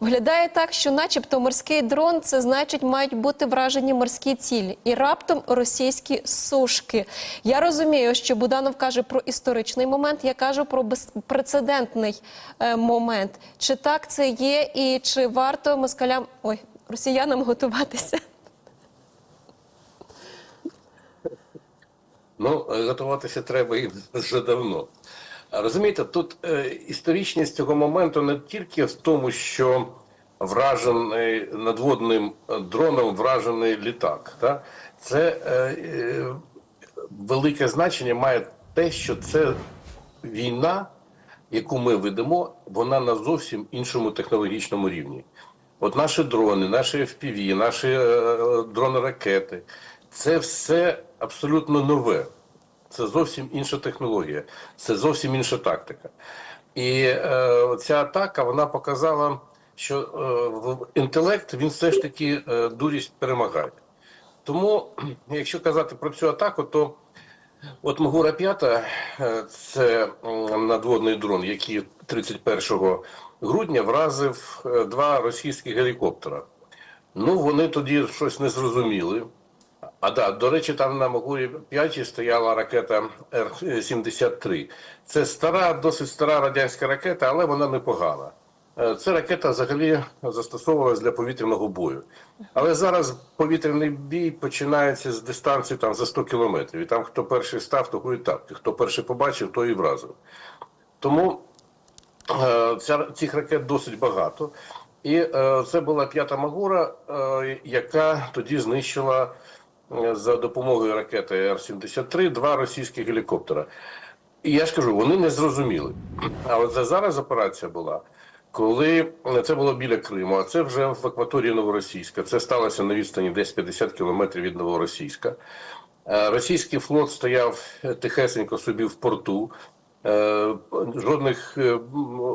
Виглядає так, що, начебто, морський дрон це значить, мають бути вражені морські цілі, і раптом російські сушки. Я розумію, що Буданов каже про історичний момент. Я кажу про безпрецедентний е, момент. Чи так це є, і чи варто москалям ой росіянам готуватися? Ну, е, готуватися треба і вже давно. Розумієте, тут е, історичність цього моменту не тільки в тому, що вражений надводним е, дроном вражений літак. Та? Це е, е, велике значення має те, що це війна, яку ми ведемо, вона на зовсім іншому технологічному рівні. От наші дрони, наші FPV, наші е, дрони-ракети це все абсолютно нове. Це зовсім інша технологія, це зовсім інша тактика. І е, ця атака вона показала, що е, інтелект він все ж таки е, дурість перемагає. Тому, якщо казати про цю атаку, то От Магура 5 е, це надводний дрон, який 31 грудня вразив е, два російські гелікоптера. Ну, вони тоді щось не зрозуміли. А да, до речі, там на Магурі 5 стояла ракета Р-73. Це стара, досить стара радянська ракета, але вона непогана. Е, Ця ракета взагалі застосовувалась для повітряного бою. Але зараз повітряний бій починається з дистанції там, за 100 кілометрів. І там хто перший став, того і так. Хто перший побачив, той і вразив. Тому е, ця, цих ракет досить багато. І е, це була п'ята Магура, яка тоді знищила за допомогою ракети Р-73 два російські гелікоптера. І я ж кажу, вони не зрозуміли. А от зараз операція була, коли це було біля Криму, а це вже в акваторії Новоросійська. Це сталося на відстані десь 50 кілометрів від Новоросійська. Е, Російський флот стояв тихесенько собі в порту, е, жодних е,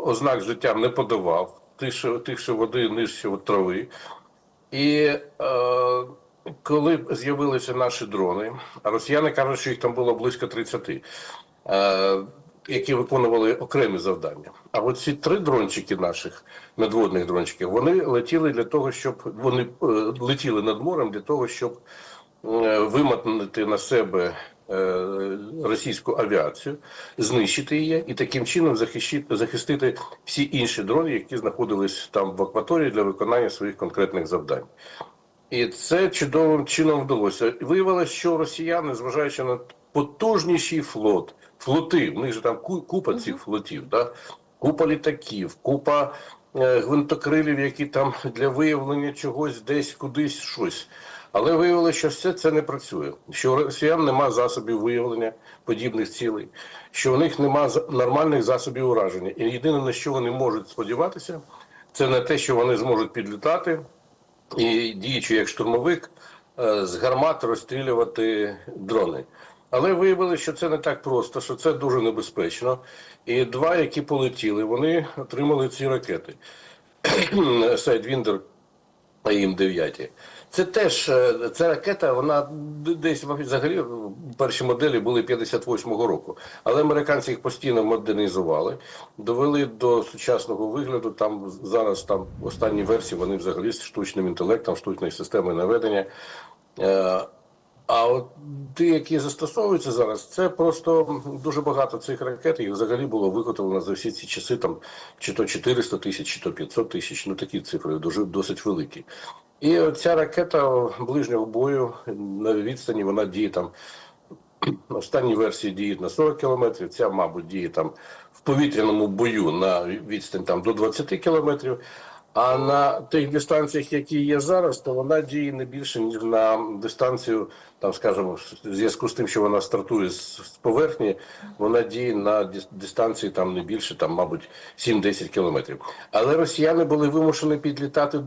ознак життя не подавав, тише, тише води, нижче от трави. І е, коли з'явилися наші дрони, а росіяни кажуть, що їх там було близько 30, е, які виконували окремі завдання. А от ці три дрончики наших надводних дрончиків, вони летіли для того, щоб вони е, летіли над морем для того, щоб е, виматнити на себе російську авіацію, знищити її і таким чином захищити, захистити всі інші дрони, які знаходились там в акваторії для виконання своїх конкретних завдань. І це чудовим чином вдалося. Виявилося, що росіяни, зважаючи на потужніший флот, флоти, в них же там купа цих флотів, да? купа літаків, купа е, гвинтокрилів, які там для виявлення чогось десь кудись щось. Але виявилося, що все це не працює. Що у росіян нема засобів виявлення подібних цілей, що у них нема нормальних засобів ураження. І єдине на що вони можуть сподіватися, це на те, що вони зможуть підлітати і діючи як штурмовик е, з гармат розстрілювати дрони. Але виявилося, що це не так просто, що це дуже небезпечно. І два, які полетіли, вони отримали ці ракети. Сайдвіндер АІМ 9 Це теж е, ця ракета, вона десь взагалі перші моделі були 58-го року. Але американці їх постійно модернізували, довели до сучасного вигляду. Там зараз там останні версії вони взагалі з штучним інтелектом, штучною системою наведення. А от ті, які застосовуються зараз, це просто дуже багато цих ракет. Їх взагалі було виготовлено за всі ці часи, там чи то 400 тисяч, чи то 500 тисяч. Ну такі цифри дуже досить великі. І ця ракета ближнього бою на відстані вона діє там. Останні версії діють на 40 кілометрів. Ця, мабуть, діє там в повітряному бою на відстань там до 20 кілометрів. А на тих дистанціях, які є зараз, то вона діє не більше ніж на дистанцію, там скажімо, в зв'язку з тим, що вона стартує з поверхні, вона діє на дис- дистанції там не більше, там, мабуть, 7-10 кілометрів. Але росіяни були вимушені підлітати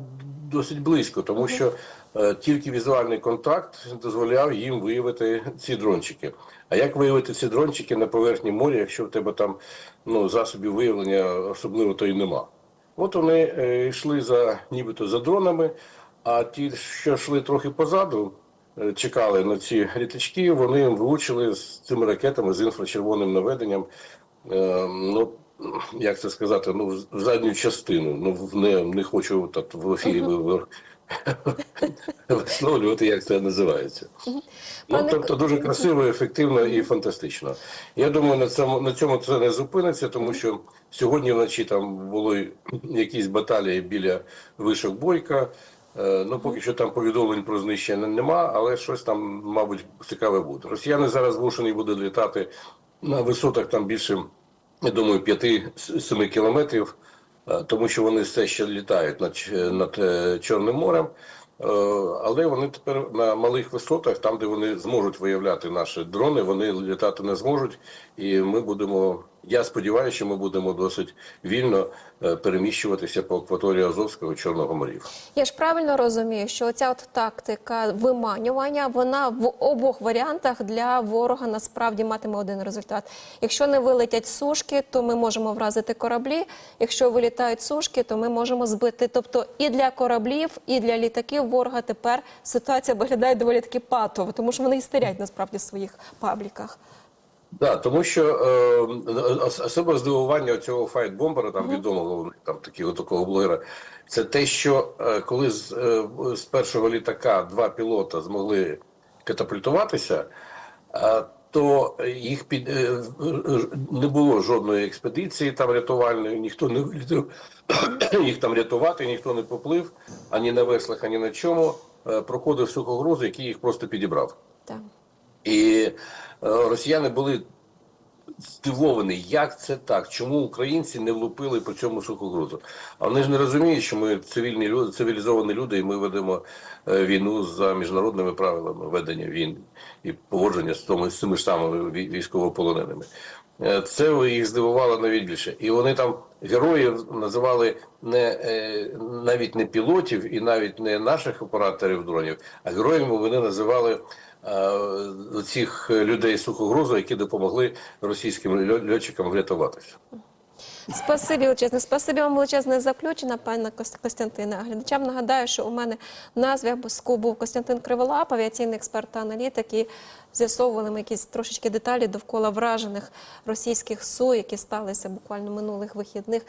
досить близько, тому що е, тільки візуальний контакт дозволяв їм виявити ці дрончики. А як виявити ці дрончики на поверхні моря, якщо в тебе там ну, засобів виявлення особливо то й нема? От вони е, йшли за нібито за дронами, а ті, що йшли трохи позаду, е, чекали на ці літачки, вони влучили з цими ракетами з інфрачервоним наведенням. Е, ну, як це сказати, ну, в- задню частину. Ну, в- не, не хочу так в ефірі ви- висловлювати, як це називається. Ну, тобто дуже красиво, ефективно і фантастично. Я думаю, на цьому на цьому це не зупиниться, тому що сьогодні вночі там були якісь баталії біля вишок Бойка. Е, Ну, поки що там повідомлень про знищення нема, але щось там, мабуть, цікаве буде. Росіяни зараз змушені будуть літати на висотах там більше, я думаю, 5-7 кілометрів, тому що вони все ще літають над, над е, Чорним морем. Е, Але вони тепер на малих висотах, там де вони зможуть виявляти наші дрони, вони літати не зможуть. І ми будемо. Я сподіваюся, що ми будемо досить вільно е, переміщуватися по акваторії Азовського Чорного морів. Я ж правильно розумію, що оця от тактика виманювання, вона в обох варіантах для ворога насправді матиме один результат. Якщо не вилетять сушки, то ми можемо вразити кораблі. Якщо вилітають сушки, то ми можемо збити. Тобто і для кораблів, і для літаків ворога тепер ситуація виглядає доволі таки патово, тому що вони істерять насправді в своїх пабліках. Да, тому що е, ос- особливе здивування цього файт-бомбера, там відомого там такого такого блогера, це те, що е, коли з, е, з першого літака два пілота змогли катапультуватися, е, то їх під е, не було жодної експедиції там рятувальної, ніхто не їх там рятувати, ніхто не поплив ані на веслах, ані на чому. Е, Проходив сухогруз, який їх просто підібрав. Так. І е, росіяни були здивовані, як це так? Чому українці не влупили по цьому сухогрузу? А вони ж не розуміють, що ми цивільні люди, цивілізовані люди, і ми ведемо е, війну за міжнародними правилами ведення війн і поводження з тому з цими ж самими вій- військовополоненими. Е, Це їх здивувало навіть більше. І вони там героїв називали не е, навіть не пілотів і навіть не наших операторів дронів, а героями вони називали е, цих людей сухогрозу, які допомогли російським льотчикам врятуватися. Спасибі величезне. Спасибі вам величезне заключення, пане Кос- Костянтине. Глядачам нагадаю, що у мене на зв'язку був Костянтин Криволап, авіаційний експерт та аналітик, і з'ясовували ми якісь трошечки деталі довкола вражених російських су, які сталися буквально минулих вихідних